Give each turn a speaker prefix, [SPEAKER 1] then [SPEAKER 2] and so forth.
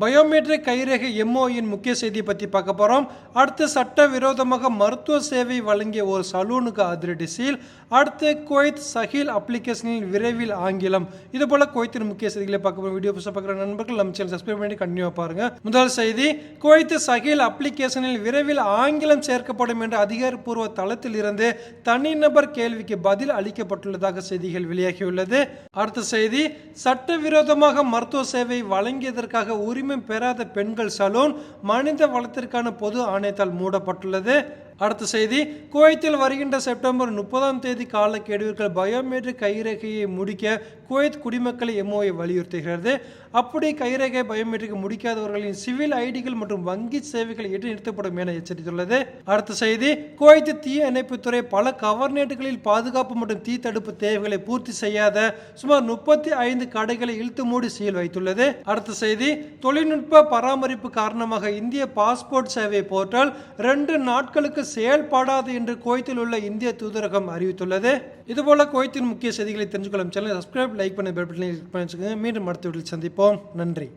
[SPEAKER 1] Biometric கைரேகை எம்ஓயின் முக்கிய செய்தி பற்றி பார்க்க போகிறோம் அடுத்து சட்டவிரோதமாக மருத்துவ சேவை வழங்கிய ஒரு சலூனுக்கு அதிரடி சீல். அடுத்து குவைத் சஹீல் அப்ளிகேஷனில் விரைவில் ஆங்கிலம். இது போல குவைத்தின் முக்கிய செய்திகளை பார்க்க போகிறோம் வீடியோ புதுசாக பார்க்குற நண்பர்கள் நம்ம சேனல் சப்ஸ்கிரைப் பண்ணி கண்டினியூவாக பாருங்க. முதல் செய்தி குவைத் சஹீல் அப்ளிகேஷனில் விரைவில் ஆங்கிலம் சேர்க்கப்படும் என்ற அதிகாரப்பூர்வ தளத்தில் இருந்து தனிநபர் கேள்விக்கு பதில் அளிக்கப்பட்டுள்ளதாக செய்திகள் வெளியாகியுள்ளது. அடுத்த செய்தி சட்டவிரோதமாக மருத்துவ சேவை வழங்கியதற்காக உரிமம் பெறாத பெண்கள் சலூன் மனித வளத்திற்கான பொது ஆணையத்தால் மூடப்பட்டுள்ளது. அடுத்த செய்தி குவைத்தில் வருகின்ற செப்டம்பர் முப்பதாம் தேதி காலக்கெடுவிற்குள் பயோமெட்ரிக் கைரேகையை முடிக்க குவைத் குடிமக்களை எம்ஓஐ வலியுறுத்துகிறது. அப்படி கைரேகை பயோமெட்ரிக் முடிக்காதவர்களின் சிவில் ஐடிகள் மற்றும் வங்கி சேவைகள் இடைநிறுத்தப்படும் என எச்சரித்துள்ளது. அடுத்த செய்தி குவைத் தீ அணைப்புத்துறை பல கவர்னேட்டுகளில் பாதுகாப்பு மற்றும் தீ தடுப்பு தேவைகளை பூர்த்தி செய்யாத சுமார் முப்பத்தி ஐந்து கடைகளை இழுத்து மூடி சீல் வைத்துள்ளது. அடுத்த செய்தி தொழில்நுட்ப பராமரிப்பு காரணமாக இந்திய பாஸ்போர்ட் சேவை போர்ட்டல் ரெண்டு நாட்களுக்கு செயல்படாது என்று குவைத்தில் உள்ள இந்திய தூதரகம் அறிவித்துள்ளது. இதுபோல குவைத்தின் முக்கிய செய்திகளை தெரிஞ்சுக்கொள்ளும் சேனல் சப்ஸ்கிரைப் லைக் பண்ணி பெல் பட்டனை கிளிக் பண்ணி வச்சுக்கோங்க. மீண்டும் அடுத்த வீட்டில் சந்திப்போம். நன்றி.